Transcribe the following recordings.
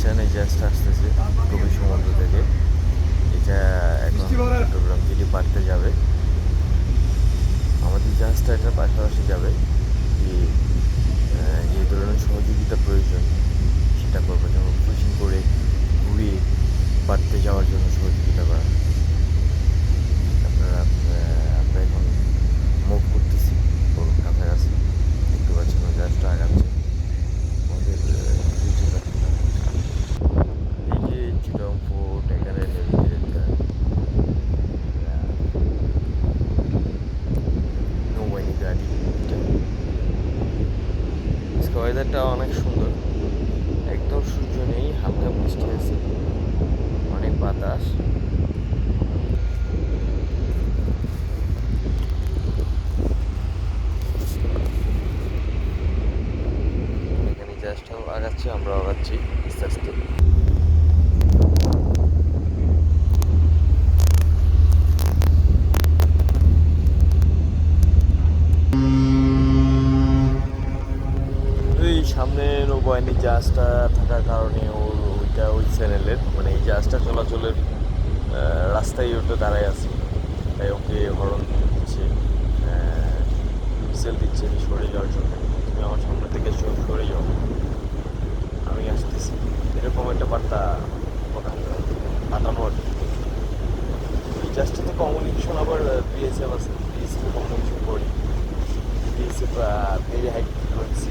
এই জাহাজটা আসতেছে গভীর সমুদ্র থেকে। এটা এখন চট্টগ্রাম থেকে বাড়তে যাবে। আমাদের জাহাজটা এটার পাশাপাশি যাবে যে যে ধরনের সহযোগিতা প্রয়োজন সেটা করব। যেমন করে ঘুরিয়ে বাড়তে যাওয়ার জন্য সহযোগিতা করা আপনারা আহ, আমরা এখন মুভ করতেছি বড় কাছাকাছি দেখতে পাচ্ছেন ওই জাহাজটা আগাচ্ছে আমাদের আহ, এই যে এই যে চিটং ফোর্ট এখানে নেভিদের একটা নৌবাহিনী গাড়ি এটা আজকে ওয়েদারটা অনেক সুন্দর। একদম সূর্য নেই, হালকা বৃষ্টি আছে অনেক বাতাস। এখানে জাস্ট আগাচ্ছি আমরাও আগাচ্ছি আস্তে আস্তে এই সামনে নৌবাহিনীর জাহাজটা থাকার কারণে ওর ওইটা ওই চ্যানেলের মানে এই জাহাজটা চলাচলের রাস্তায় ওটা দাঁড়ায় আছে। তাই ওকে হরণ দিচ্ছে সেল দিচ্ছে সরে যাওয়ার জন্য। তুমি আমার সামনে থেকে সরে যাও। আমি আসতেছি। এরকম একটা বার্তা পাঠানো কি। এই জাহাজটাতে কমিউনিকেশন আবার বিএসএফ আছে। বিএসএফ কমিউনিকেশন করি বিএসএফ ভেরি হাই ফ্রিকোয়েন্সি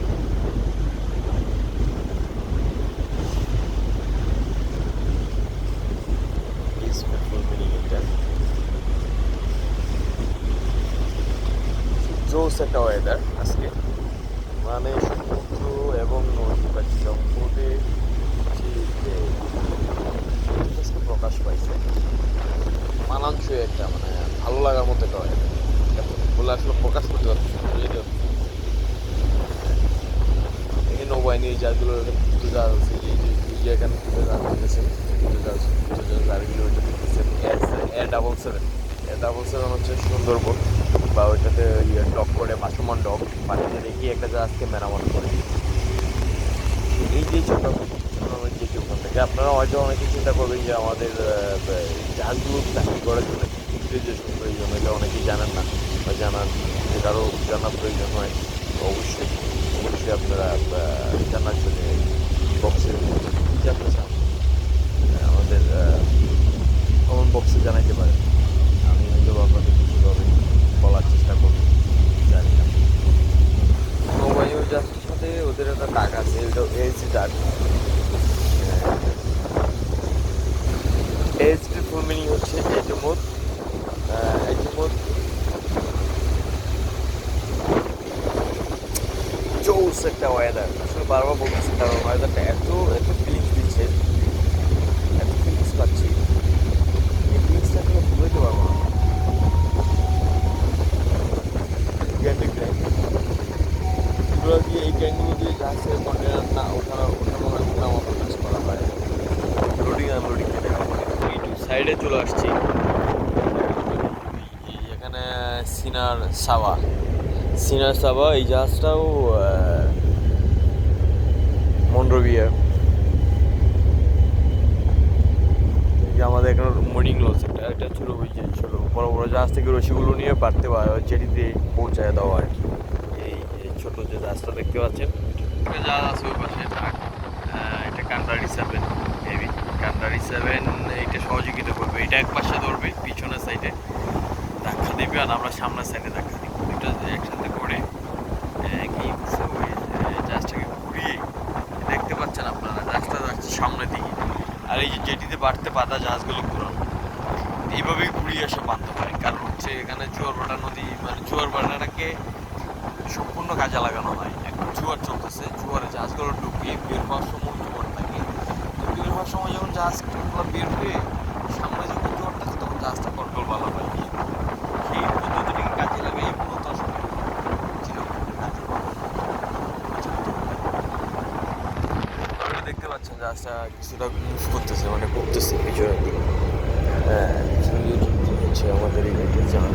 জোস একটা ওয়েদার আজকে। মানে সমুদ্র এবং নদী বা জঙ্গলে প্রকাশ পাইছে, মানানসই একটা মানে ভালো লাগার মতো একটা ওয়েদার বলে আসলে প্রকাশ করতে পারছি এই নৌবাহিনী, এই আছে, এই যে এখানে দেখতেছেন, যুদ্ধ জাহাজ যুদ্ধ জাহাজ আরগুলো ওইটা A double seven A double seven হচ্ছে সুন্দরবন। বা ওইটাতে ইয়ে ডক করে ভাসমান ডক পানিতে রেখে একটা জাহাজকে মেরামত করে এই যে যে থেকে আপনারা হয়তো অনেকে চিন্তা করবেন যে আমাদের জাহাজগুলো চাকরি করার জন্য ইউটিলাইজেশন প্রয়োজন এটা অনেকেই জানেন না বা জানান যে কারও জানার প্রয়োজন হয়। অবশ্যই অবশ্যই আপনারা জানার জন্য বক্সে জানতে চান? আমাদের কমন বক্সে জানাইতে পারেন আমি হয়তো আপনাদের কিছুভাবে বলার চেষ্টা করব। জানি না। নৌবাহিনী জাহাজের সাথে ওদের একটা ডাক আছে এটা এইচডি ডাক এইচডি ফুল মিনিং হচ্ছে এজমত এজমত জোস একটা ওয়েদার আসলে বারবার বলতেছি, কারণ ওয়েদারটা এত এত ফিলিংস দিচ্ছে। এত ফিলিংস পাচ্ছি। এই ফিলিংসটা কোনো বুঝতে পারব না গ্যান্ডিক গ্যাং এগুলো দিয়ে এই গ্যাংগুলো দিয়ে জাহাজের কন্টেনার না ওঠানো ওঠানো হয় নামানো কাজ করা হয় লোডিং আনলোডিং যেটা একটু সাইডে চলে আসছি। এখানে সিনার সাবা সিনার সাবা এই জাহাজটাও মন্ডবিয়ার এই যে আমাদের এখানে মোডিং লস একটা একটা ছোটো যে ছোটো বড় বড় জাহাজ থেকে রশিগুলো নিয়ে পারতে পারে জেটিতে পৌঁছায় দেওয়া আর কি। এই ছোটো যে জাহাজটা দেখতে পাচ্ছেন জাহাজ আছে ওই পাশে এটা কান্ডারি সেভেন হেভি কান্ডারি সেভেন এটা এক পাশে ধরবে, পিছনের সাইডে ধাক্কা দেবে আর আমরা সামনের সাইডে ধাক্কা দিব। দুটো একসাথে করে কি জাহাজটাকে ঘুরিয়ে দেখতে পাচ্ছেন আপনারা, জাহাজটা যাচ্ছে সামনের দিকে। আর এই যে জেটিতে বাড়তে পাতা জাহাজগুলো ঘুরানো এইভাবেই ঘুরিয়ে এসে বাঁধতে পারে। কারণ হচ্ছে এখানে জোয়ারভাটা নদী মানে জোয়ারভাটাটাকে সম্পূর্ণ কাজে লাগানো হয়। এখন জোয়ার চলতেছে, জোয়ারে জাহাজগুলো ঢুকিয়ে বের হওয়ার সময় জোয়ার থাকে বের হওয়ার সময় যখন জাহাজগুলো বের হয়ে সামনে যখন জোয়ার থাকে তখন জাহাজটা কন্ট্রোল ভালো হয়। সেই পদ্ধতিটাকে কাজে লাগিয়ে মূলত আসলে আপনারা দেখতে পাচ্ছেন জাহাজটা কিছুটা মুভ করতেছে মানে করতেছে পিছনের দিকে হ্যাঁ পিছনের হচ্ছে, আমাদের এই জাহাজ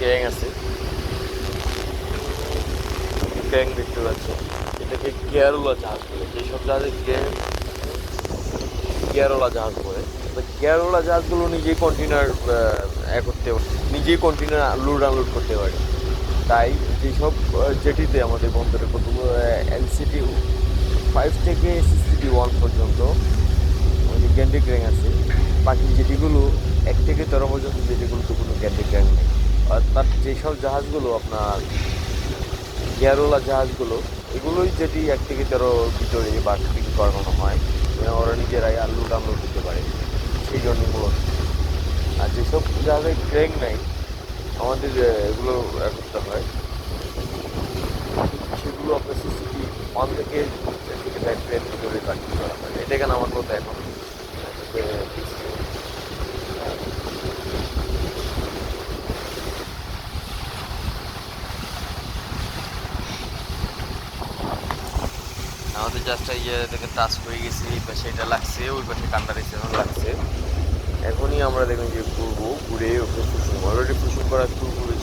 গ্যাং আছে। গ্যাং দেখতে পাচ্ছি। এটাকে গিয়ারওয়ালা জাহাজ বলে। যেসব জাহাজে গ্যাং গিয়ারওয়ালা জাহাজ বলে গিয়ারওয়ালা জাহাজগুলো নিজেই কন্টেনার এ করতে নিজেই কন্টেনার লোড আনলোড করতে পারে। তাই যেসব জেটিতে আমাদের বন্দরে কতগুলো এলসিটি ফাইভ থেকে সিসিটি ওয়ান পর্যন্ত আমাদের গ্যান্ডি গ্যাং আছে। বাকি জেটিগুলো এক থেকে তেরো পর্যন্ত জেটিগুলোতে কোনো গ্যান্ডি গ্যাং নেই। অর্থাৎ যেসব জাহাজগুলো আপনার গিয়ারওয়ালা জাহাজগুলো, এগুলোই যেটি এক থেকে তেরো ভিতরে বা বিক্রি করানো হয় যেন ওরা নিজেরাই আলু ডামলু দিতে পারে। সেই জন্য মূলত আর যেসব জাহাজে ক্রেং নাই আমাদের এগুলো করতে হয়, সেগুলো আপনার সিসিটি ওয়ান থেকে থেকে ভিতরে কাটিং করা হয়। এটা কেন আমার কথা এখন? জাস্টটা ইয়ে থেকে টাচ হয়ে গেছে, এই পাশে এটা লাগছে, ওই পাশে কান্ডার স্টেশন লাগছে। এখনই আমরা দেখুন যে ঘুরবো, ঘুরে ওকে ফুসুন অলরেডি ফুসুন করা শুরু করে